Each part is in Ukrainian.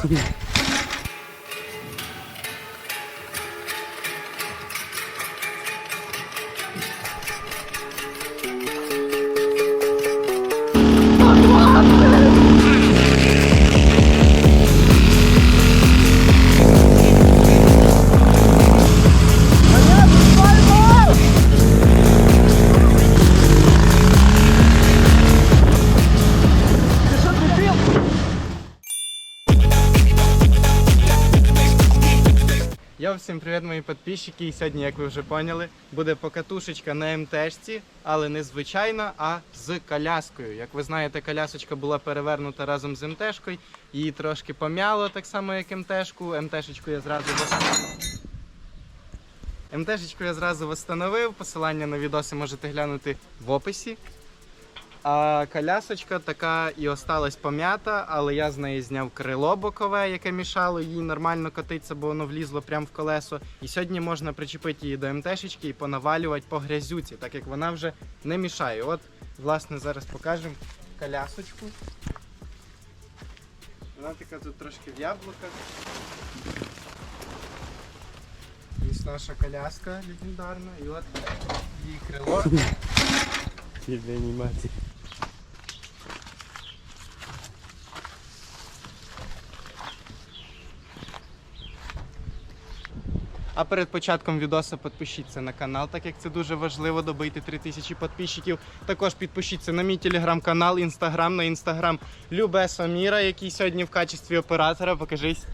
出兵 Йо, всім привіт, мої підписчики. І сьогодні, як ви вже поняли, буде покатушечка на МТшці, але не звичайна, а з коляскою. Як ви знаєте, колясочка була перевернута разом з МТшкою. Її трошки пом'яло, так само, як МТшку. МТшечку я зразу МТшечку я зразу встановив. Посилання на відоси можете глянути в описі. А колясочка така і осталась пом'ята, але я з неї зняв крило бокове, яке мішало їй нормально котитися, бо воно влізло прямо в колесо. І сьогодні можна причепити її до МТшечки і понавалювати по грязюці, так як вона вже не мішає. От, власне, зараз покажемо колясочку. Вона така тут трошки в яблуках. Ось наша коляска легендарна, і от її крило. Для анімації. А перед початком відоса підпишіться на канал, так як це дуже важливо добити 3000 підписчиків. Також підпишіться на мій телеграм-канал, інстаграм, на інстаграм Любе Саміра, який сьогодні в качестві оператора. Покажись.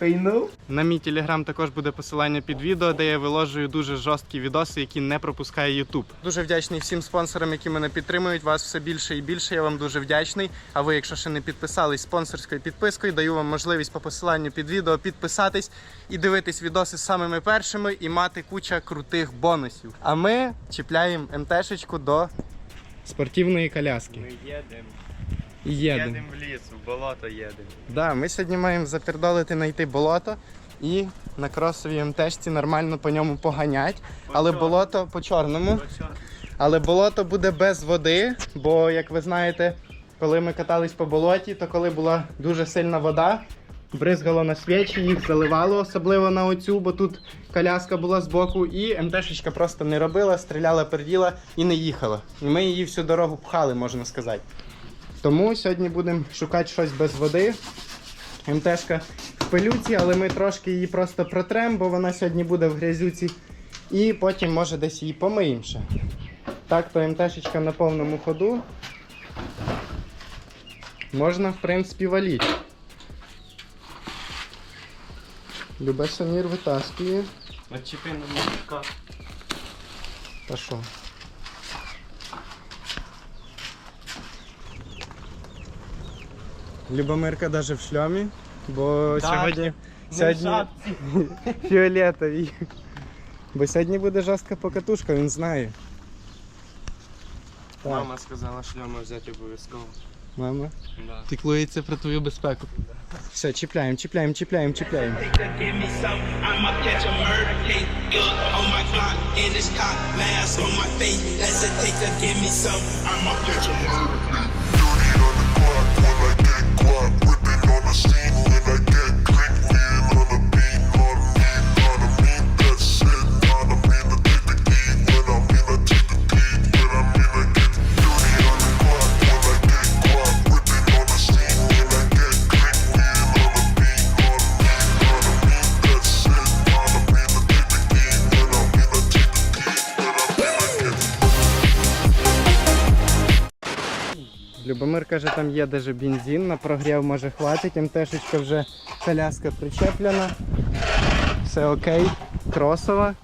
Ого. На мій телеграм також буде посилання під відео, де я виложую дуже жорсткі відоси, які не пропускає YouTube. Дуже вдячний всім спонсорам, які мене підтримують. Вас все більше і більше. Я вам дуже вдячний. А ви, якщо ще не підписались спонсорською підпискою, даю вам можливість по посиланню під відео підписатись і дивитись відоси самими першими і мати куча крутих бонусів. А ми чіпляємо МТшечку до спортивної коляски. Ми їдемо. Їдемо. Їдемо в ліс, в болото їдемо. Да, ми сьогодні маємо запердолити знайти болото і на кросовій МТшці нормально по ньому поганять. Але чорному. болото по чорному. Але болото буде без води, бо, як ви знаєте, коли ми катались по болоті, то коли була дуже сильна вода, бризгало на свічі, їх заливало, особливо на оцю, бо тут коляска була збоку, і МТшечка просто не робила, стріляла, перділа і не їхала. І ми її всю дорогу пхали, можна сказати. Тому сьогодні будемо шукати щось без води. МТшка в пилюці, але ми трошки її просто протрем, бо вона сьогодні буде в грязюці. І потім може десь її помиємо ще. Так, то МТшечка на повному ходу. Можна, в принципі, валіти. Любе Самір витаскує. Отчепи на мужика. Та що? Любомирка навіть в шльомі, бо сьогодні, сьогодні фіолетовий. Бо сьогодні буде жорстка покатушка, він знає. Так, Мама сказала шльома взяти обов'язково. мама. Да. Піклується про твою безпеку. Все, чіпляємо, чіпляємо, чіпляємо, чіпляємо. stay. Любомир каже, там є даже бензин, на прогрів може хватить, МТшечка вже коляска причеплена. Все окей, кросова.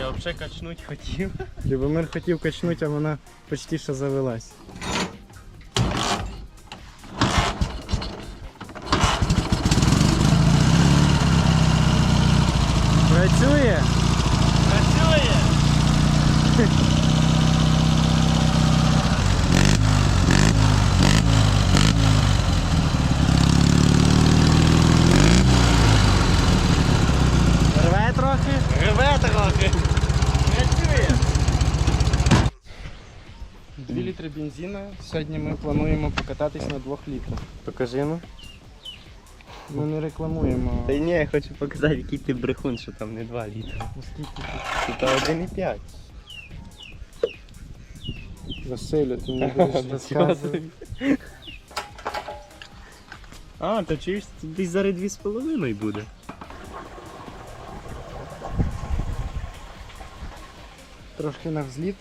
Я взагалі качнуть хотів. Любомир хотів качнути, а вона почти що завелась. Сьогодні ми плануємо покататись на 2 літрах. Покажи ну. Ми не рекламуємо. Та ні, я хочу показати, який ти брехун, що там не 2 літри. Наскільки Тут 1,5. Василю, ти мені будеш розказувати. А, то чуєш, тут десь зараз 2,5 буде. Трошки на взліт.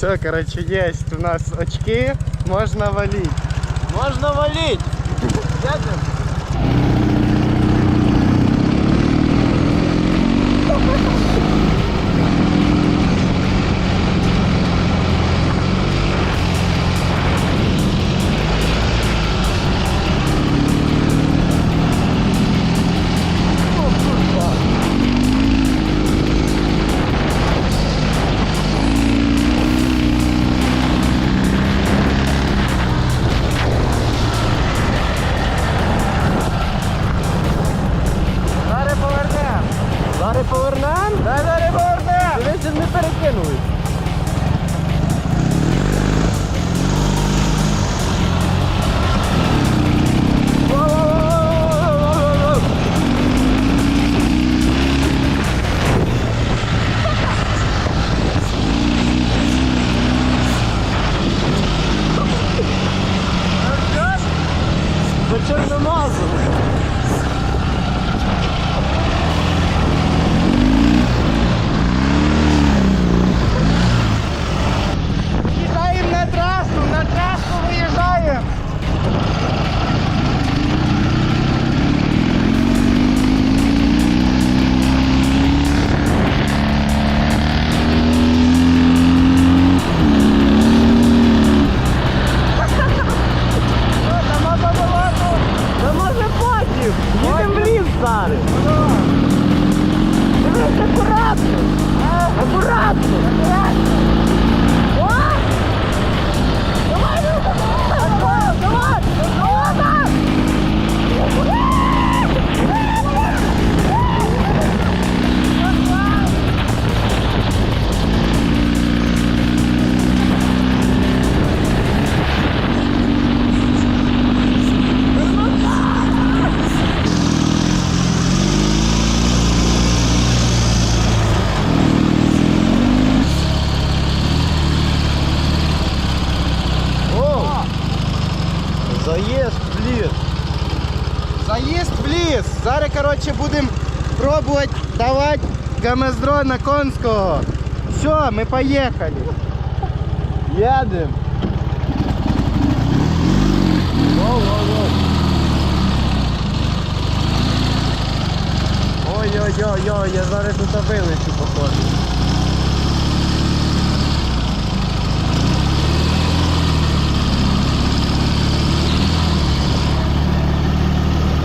Все, короче, есть у нас очки, можно валить. Можно валить! Зараз чорномазу. В ліс! Дивись, акуратно! Акуратно! О! Заїзд в ліс. Зараз, коротше, будемо пробувати давати гамездро на конського. Все, ми поїхали. Їдем! Ой-ой-ой, я зараз тут вилечу, походу.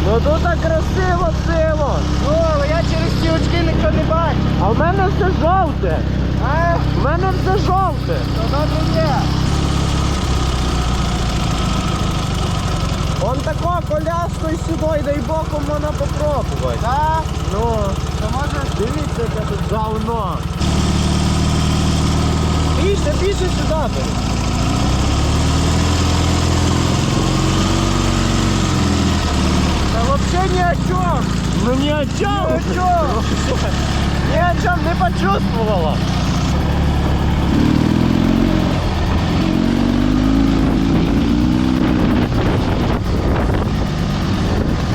Ну тут так красиво, сиво! О, але я очки ніхто не бачу. А в мене все жовте! А, В мене все жовте! то добре є. Он тако коляскою сюди, дай боком можна попробувати. Так, Ну, то може дивіться, яке тут говно. Більше, більше сюди бери. Та взагалі ні о чому. Ну ни о чем. Ни о чем. Ни о чем не почувствовала.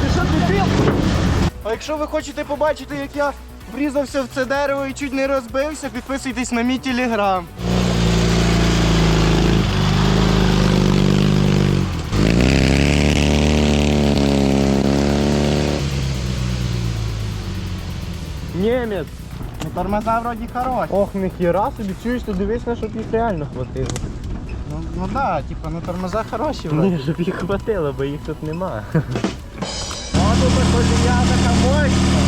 Ти що, дебіл? А якщо ви хочете побачити, як я врізався в це дерево і чуть не розбився, підписуйтесь на мій телеграм. Немец. Ну, тормоза вроді хороші. Ох, ніхіра собі, чуєш, ти дивись на, щоб їх реально хватило. Ну, ну да, типа, ну тормоза хороші вроді. Ні, щоб їх хватило, бо їх тут нема. О, тут колія така мощна.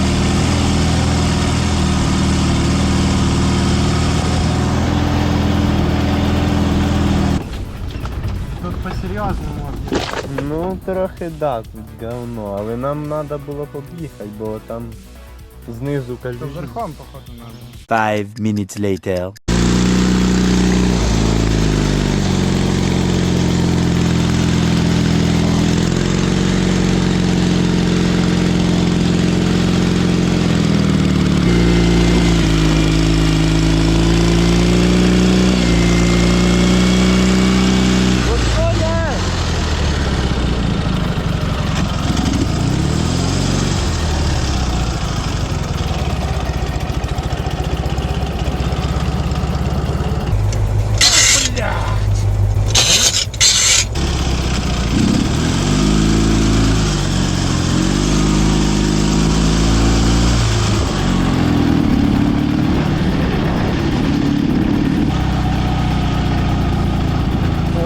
Тут Ну, трохи да, тут говно, але нам треба було об'їхати, бо там знизу То калюжі. верхом, походу, треба. Five minutes later.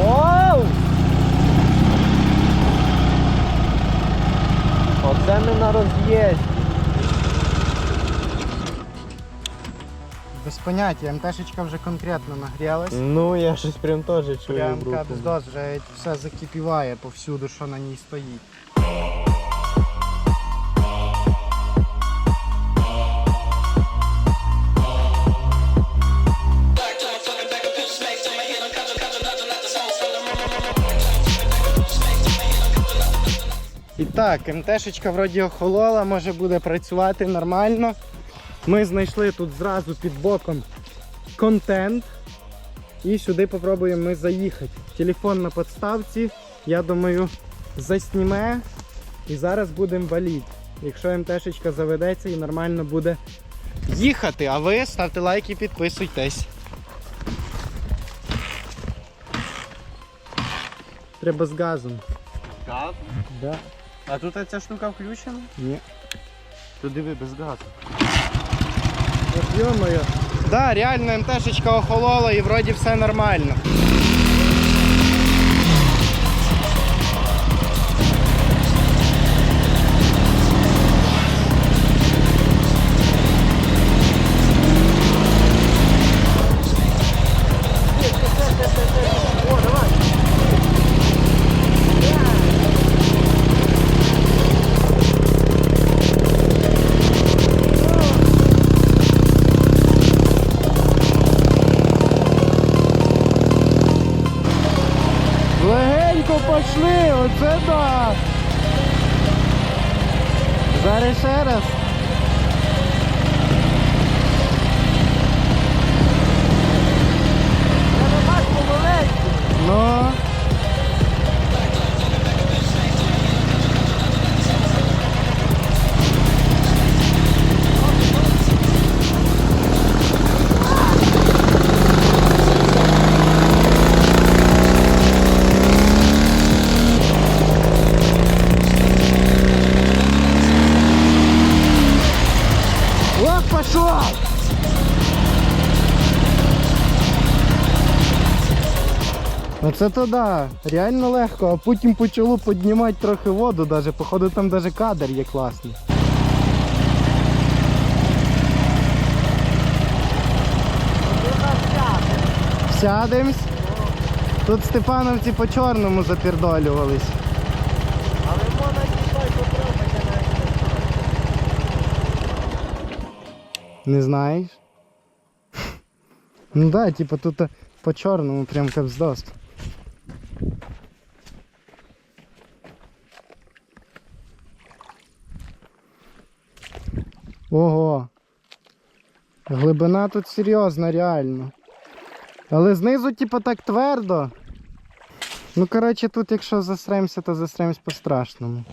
Оу! Оце ми на роз'їзді. Без поняття, МТшечка вже конкретно нагрілась. Ну, я щось прям теж чую Прям руку. капздос, вже все закипіває повсюду, що на ній стоїть. І так, МТшечка вроді охолола, може буде працювати нормально. Ми знайшли тут зразу під боком контент. І сюди попробуємо ми заїхати. Телефон на подставці, я думаю, засніме. І зараз будемо валіти. Якщо МТшечка заведеться і нормально буде їхати. А ви ставте лайк і підписуйтесь. Треба з газом. Газ? Да. А тут ця штука включена? Ні. То диви без газу. Йомою. Да, реально МТшечка охолола і вроді все нормально. Зараз ще Оце то да, реально легко, а потім почало піднімати трохи воду, даже, походу там даже кадр є класний. Сядемось. Тут степановці по чорному запірдолювались. Але можна дійшла попробувати навіть. Не знаєш? Ну да, типа тут по чорному прям капздос. Ого. Глибина тут серйозна, реально. Але знизу, типу, так твердо. Ну, коротше, тут якщо засремся, то засремсь по-страшному.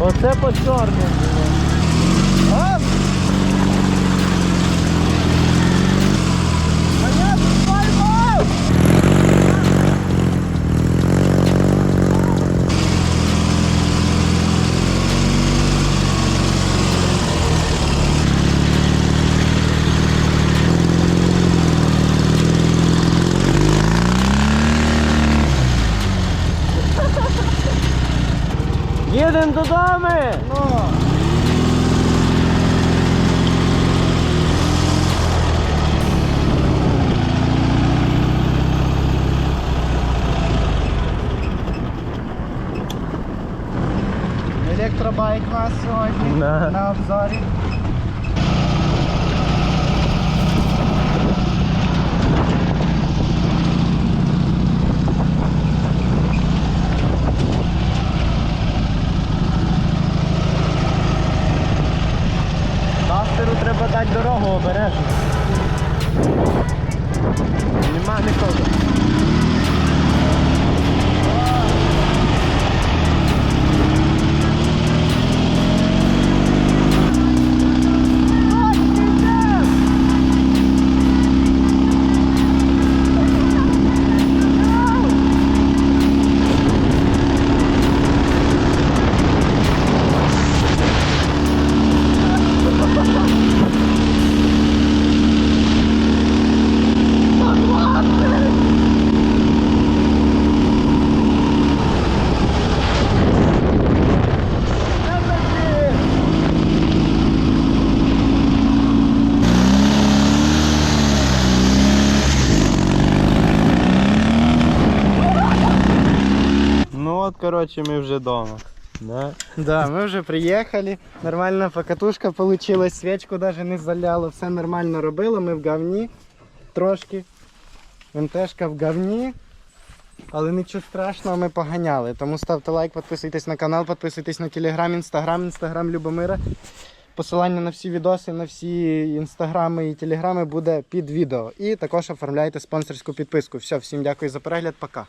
Оце по чорному було. А? А я тут поймав! Їдемо додому! Ну. Електробайк у нас сьогодні Да. на обзорі. Дастеру треба дати дорогу обережно. Коротше, ми вже вдома. Да? Да, ми вже приїхали. Нормальна покатушка получилась, свічку навіть не заляло, все нормально робило. Ми в говні трошки. МТшка в говні. Але нічого страшного, ми поганяли. Тому ставте лайк, підписуйтесь на канал, підписуйтесь на телеграм, інстаграм, інстаграм Любомира. Посилання на всі відоси, на всі інстаграми і телеграми буде під відео. І також оформляйте спонсорську підписку. Все, всім дякую за перегляд, пока.